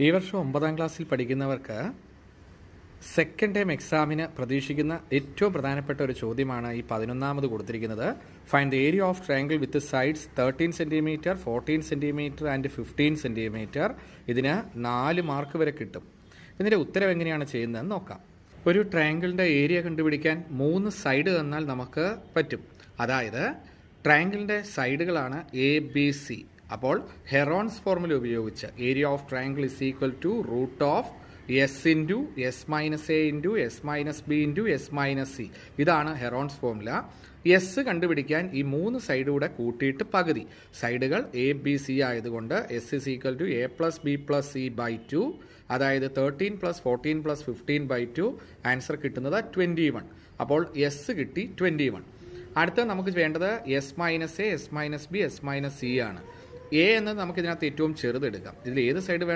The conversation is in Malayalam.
ഈ വർഷം ഒമ്പതാം ക്ലാസ്സിൽ പഠിക്കുന്നവർക്ക് സെക്കൻഡ് ടൈം എക്സാമിന് പ്രതീക്ഷിക്കുന്ന ഏറ്റവും പ്രധാനപ്പെട്ട ഒരു ചോദ്യമാണ് ഈ പതിനൊന്നാമത് കൊടുത്തിരിക്കുന്നത്. Find the area of triangle with sides thirteen centimetre fourteen centimetre and fifteen centimetre ഇതിന് നാല് മാർക്ക് വരെ കിട്ടും. ഇതിന്റെ ഉത്തരം എങ്ങനെയാണ് ചെയ്യുന്നതെന്ന് നോക്കാം. ഒരു ട്രയാങ്കിളിന്റെ ഏരിയ കണ്ടുപിടിക്കാൻ മൂന്ന് സൈഡ് തന്നാൽ നമുക്ക് പറ്റും. അതായത് ട്രയാങ്കിളിന്റെ സൈഡുകളാണ് എ ബി സി അപ്പോൾ ഹെറോൺസ് ഫോർമുല ഉപയോഗിച്ച് area of triangle is equal to root of S into S minus A into S minus B into S minus C ഇതാണ് ഹെറോൺസ് ഫോർമുല എസ് കണ്ടുപിടിക്കാൻ ഈ മൂന്ന് സൈഡുകൂടെ കൂട്ടിയിട്ട് പകുതി. സൈഡുകൾ എ ബി സി ആയതുകൊണ്ട് S is equal to A plus B plus C by two അതായത് thirteen plus fourteen plus fifteen by two answer കിട്ടുന്നത് ട്വന്റി വൺ അപ്പോൾ എസ് കിട്ടി ട്വന്റി വൺ അടുത്ത നമുക്ക് വേണ്ടത് S minus A S minus B S minus C ആണ്. എ എന്നത് നമുക്ക് ഇതിനകത്ത് ഏറ്റവും ചെറുതെടുക്കാം ഇതിൽ ഏത് സൈഡ് വേണം